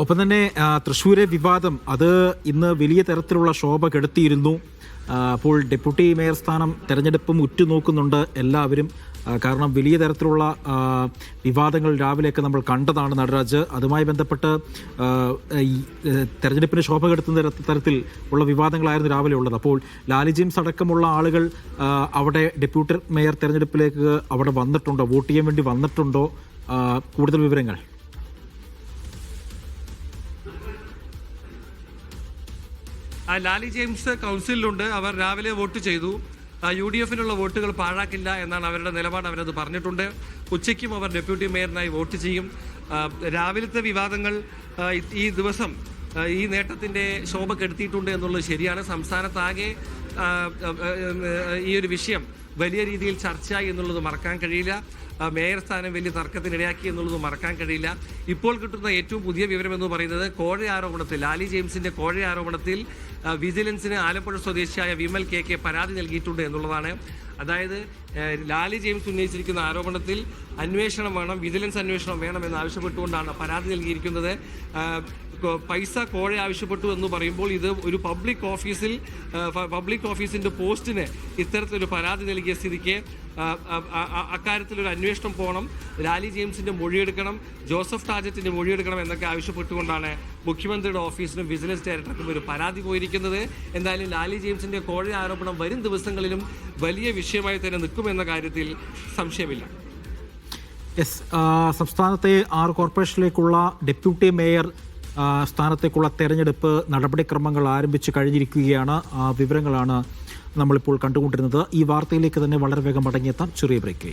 ഒപ്പം തന്നെ തൃശ്ശൂരെ വിവാദം അത് ഇന്ന് വലിയ തരത്തിലുള്ള ശോഭ കെടുത്തിയിരുന്നു. അപ്പോൾ ഡെപ്യൂട്ടി മേയർ സ്ഥാനം തെരഞ്ഞെടുപ്പും ഉറ്റുനോക്കുന്നുണ്ട് എല്ലാവരും. കാരണം വലിയ തരത്തിലുള്ള വിവാദങ്ങൾ രാവിലെയൊക്കെ നമ്മൾ കണ്ടതാണ് നടരാജ്. അതുമായി ബന്ധപ്പെട്ട് തെരഞ്ഞെടുപ്പിന് ശോഭ കെടുത്തുന്ന തരത്തിൽ ഉള്ള വിവാദങ്ങളായിരുന്നു രാവിലെ ഉള്ളത്. അപ്പോൾ ലാലി ജെയിംസ് അടക്കമുള്ള ആളുകൾ അവിടെ ഡെപ്യൂട്ടി മേയർ തെരഞ്ഞെടുപ്പിലേക്ക് അവിടെ വന്നിട്ടുണ്ടോ? വോട്ട് ചെയ്യാൻ വേണ്ടി വന്നിട്ടുണ്ടോ? കൂടുതൽ വിവരങ്ങൾ. ലാലി ജെയിംസ് കൗൺസിലുണ്ട് അവർ രാവിലെ വോട്ട് ചെയ്തു. യു ഡി എഫിനുള്ള വോട്ടുകൾ പാഴാക്കില്ല എന്നാണ് അവരുടെ നിലപാട്. അവരത് പറഞ്ഞിട്ടുണ്ട്. ഉച്ചയ്ക്കും അവർ ഡെപ്യൂട്ടി മേയറിനായി വോട്ട് ചെയ്യും. രാവിലത്തെ വിവാദങ്ങൾ ഈ- ദിവസം ഈ നേട്ടത്തിന്റെ ശോഭ കെടുത്തിയിട്ടുണ്ട് എന്നുള്ളത് ശരിയാണ്. സംസ്ഥാനത്താകെ ഈ ഒരു വിഷയം വലിയ രീതിയിൽ ചർച്ചയായി എന്നുള്ളത് മറക്കാൻ കഴിയില്ല. മേയർ സ്ഥാനം വലിയ തർക്കത്തിനിടയാക്കി എന്നുള്ളത് മറക്കാൻ കഴിയില്ല. ഇപ്പോൾ കിട്ടുന്ന ഏറ്റവും പുതിയ വിവരം എന്ന് പറയുന്നത് കോഴ ആരോപണത്തിൽ ലാലി ജെയിംസിന്റെ കോഴ ആരോപണത്തിൽ വിജിലൻസിന് ആലപ്പുഴ സ്വദേശിയായ വിമൽ കെ കെ പരാതി നൽകിയിട്ടുണ്ട് എന്നുള്ളതാണ്. അതായത് ലാലി ജെയിംസ് ഉന്നയിച്ചിരിക്കുന്ന ആരോപണത്തിൽ അന്വേഷണം വേണം വിജിലൻസ് അന്വേഷണം വേണം എന്ന് ആവശ്യപ്പെട്ടുകൊണ്ടാണ് പരാതി നൽകിയിരിക്കുന്നത്. പൈസ കോഴ ആവശ്യപ്പെട്ടു എന്ന് പറയുമ്പോൾ ഇത് ഒരു പബ്ലിക് ഓഫീസിൽ പബ്ലിക് ഓഫീസിന്റെ പോസ്റ്റിന് ഇത്തരത്തിലൊരു പരാതി നൽകിയ സ്ഥിതിക്ക് അക്കാര്യത്തിലൊരു അന്വേഷണം പോകണം ലാലി ജെയിംസിന്റെ മൊഴിയെടുക്കണം ജോസഫ് ടാജറ്റിന്റെ മൊഴിയെടുക്കണം എന്നൊക്കെ ആവശ്യപ്പെട്ടുകൊണ്ടാണ് മുഖ്യമന്ത്രിയുടെ ഓഫീസിനും വിജിലൻസ് ഡയറക്ടർക്കും ഒരു പരാതി പോയിരിക്കുന്നത്. എന്തായാലും ലാലി ജെയിംസിന്റെ കോഴ ആരോപണം വരും ദിവസങ്ങളിലും വലിയ വിഷയമായി തന്നെ നിൽക്കുമെന്ന കാര്യത്തിൽ സംശയമില്ല. എസ് സംസ്ഥാനത്തെ ആറ് കോർപ്പറേഷനിലേക്കുള്ള ഡെപ്യൂട്ടി മേയർ സ്ഥാനത്തേക്കുള്ള തെരഞ്ഞെടുപ്പ് നടപടിക്രമങ്ങൾ ആരംഭിച്ചു കഴിഞ്ഞിരിക്കുകയാണ്. വിവരങ്ങളാണ് നമ്മളിപ്പോൾ കണ്ടുകൊണ്ടിരുന്നത്. ഈ വാർത്തയിലേക്ക് തന്നെ വളരെ വേഗം മടങ്ങിയെത്താം. ചെറിയ ബ്രേക്ക്.